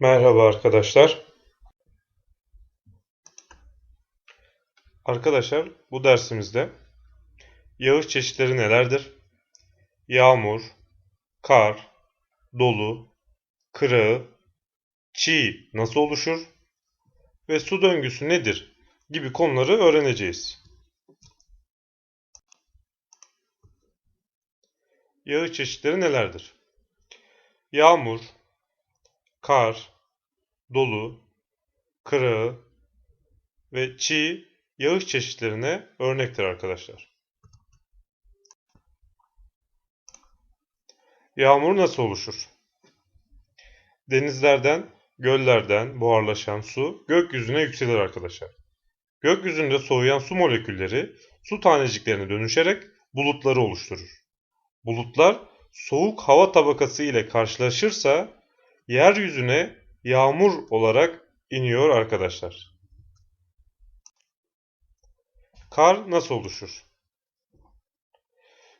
Merhaba arkadaşlar. Arkadaşlar bu dersimizde yağış çeşitleri nelerdir? Yağmur, kar, dolu, kırağı, çiğ nasıl oluşur ve su döngüsü nedir gibi konuları öğreneceğiz. Yağış çeşitleri nelerdir? Yağmur, kar, dolu, kırağı ve çiğ yağış çeşitlerine örnektir arkadaşlar. Yağmur nasıl oluşur? Denizlerden, göllerden buharlaşan su gökyüzüne yükselir arkadaşlar. Gökyüzünde soğuyan su molekülleri su taneciklerine dönüşerek bulutları oluşturur. Bulutlar soğuk hava tabakası ile karşılaşırsa yeryüzüne yağmur olarak iniyor arkadaşlar. Kar nasıl oluşur?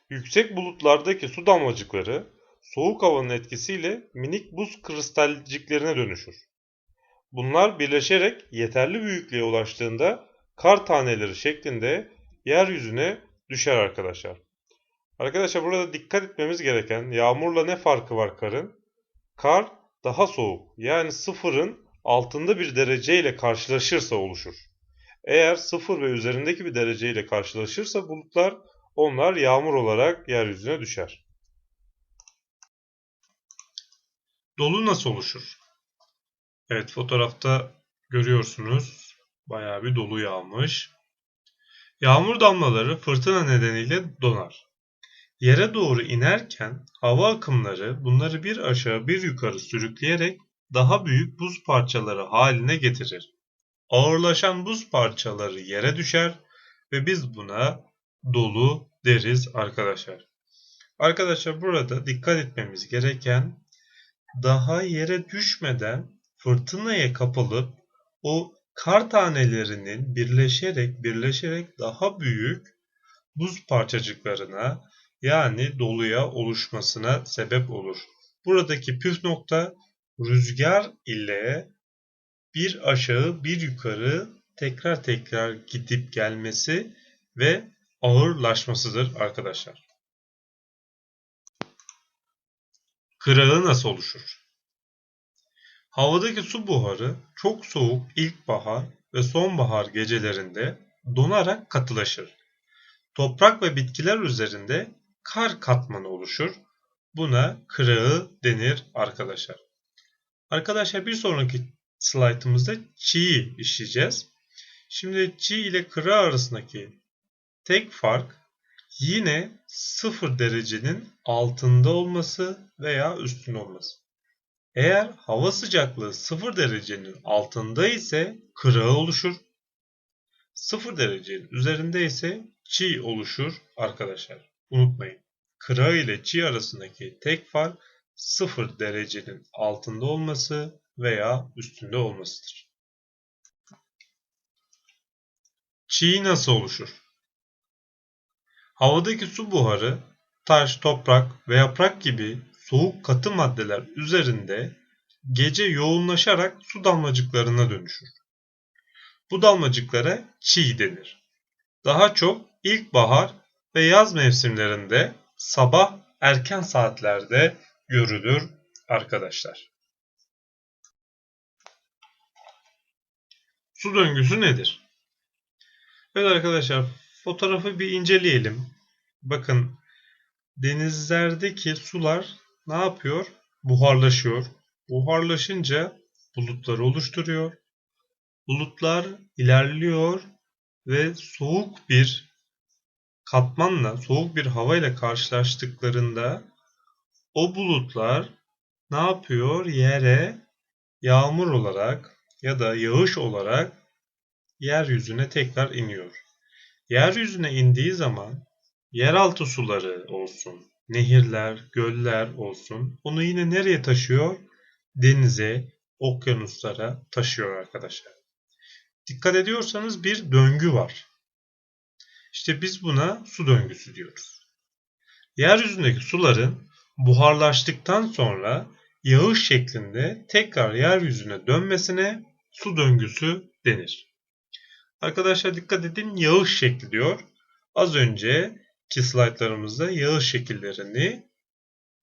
Yüksek bulutlardaki su damlacıkları soğuk havanın etkisiyle minik buz kristalciklerine dönüşür. Bunlar birleşerek yeterli büyüklüğe ulaştığında kar taneleri şeklinde yeryüzüne düşer arkadaşlar. Arkadaşlar burada dikkat etmemiz gereken yağmurla ne farkı var karın? Kar daha soğuk yani sıfırın altında bir derece ile karşılaşırsa oluşur. Eğer sıfır ve üzerindeki bir derece ile karşılaşırsa bulutlar onlar yağmur olarak yeryüzüne düşer. Dolu nasıl oluşur? Evet fotoğrafta görüyorsunuz bayağı bir dolu yağmış. Yağmur damlaları fırtına nedeniyle donar. Yere doğru inerken hava akımları bunları bir aşağı bir yukarı sürükleyerek daha büyük buz parçaları haline getirir. Ağırlaşan buz parçaları yere düşer ve biz buna dolu deriz arkadaşlar. Arkadaşlar burada dikkat etmemiz gereken daha yere düşmeden fırtınaya kapılıp o kar tanelerinin birleşerek birleşerek daha büyük buz parçacıklarına yani doluya oluşmasına sebep olur. Buradaki püf nokta rüzgar ile bir aşağı bir yukarı tekrar tekrar gidip gelmesi ve ağırlaşmasıdır arkadaşlar. Kırağı nasıl oluşur? Havadaki su buharı çok soğuk ilkbahar ve sonbahar gecelerinde donarak katılaşır. Toprak ve bitkiler üzerinde kar katmanı oluşur. Buna kırağı denir arkadaşlar. Arkadaşlar bir sonraki slaytımızda çiğ işleyeceğiz. Şimdi çiğ ile kırağı arasındaki tek fark yine sıfır derecenin altında olması veya üstünde olması. Eğer hava sıcaklığı sıfır derecenin altında ise kırağı oluşur. Sıfır derecenin üzerinde ise çiğ oluşur arkadaşlar. Unutmayın. Kıra ile çiğ arasındaki tek fark 0 derecenin altında olması veya üstünde olmasıdır. Çiğ nasıl oluşur? Havadaki su buharı taş, toprak ve yaprak gibi soğuk katı maddeler üzerinde gece yoğunlaşarak su damlacıklarına dönüşür. Bu damlacıklara çiğ denir. Daha çok ilkbahar ve yaz mevsimlerinde sabah erken saatlerde görülür arkadaşlar. Su döngüsü nedir? Evet arkadaşlar fotoğrafı bir inceleyelim. Bakın denizlerdeki sular ne yapıyor? Buharlaşıyor. Buharlaşınca bulutları oluşturuyor. Bulutlar ilerliyor ve soğuk bir katmanla soğuk bir hava ile karşılaştıklarında o bulutlar ne yapıyor? Yere yağmur olarak ya da yağış olarak yeryüzüne tekrar iniyor. Yeryüzüne indiği zaman yeraltı suları olsun, nehirler, göller olsun onu yine nereye taşıyor? Denize, okyanuslara taşıyor arkadaşlar. Dikkat ediyorsanız bir döngü var. İşte biz buna su döngüsü diyoruz. Yeryüzündeki suların buharlaştıktan sonra yağış şeklinde tekrar yeryüzüne dönmesine su döngüsü denir. Arkadaşlar dikkat edin yağış şekli diyor. Az önceki slaytlarımızda yağış şekillerini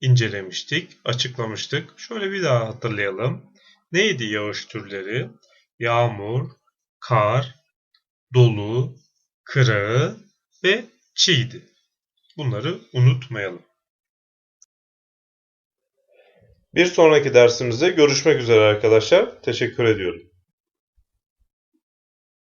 incelemiştik, açıklamıştık. Şöyle bir daha hatırlayalım. Neydi yağış türleri? Yağmur, kar, dolu, kırağı ve çiğdi. Bunları unutmayalım. Bir sonraki dersimizde görüşmek üzere arkadaşlar. Teşekkür ediyorum.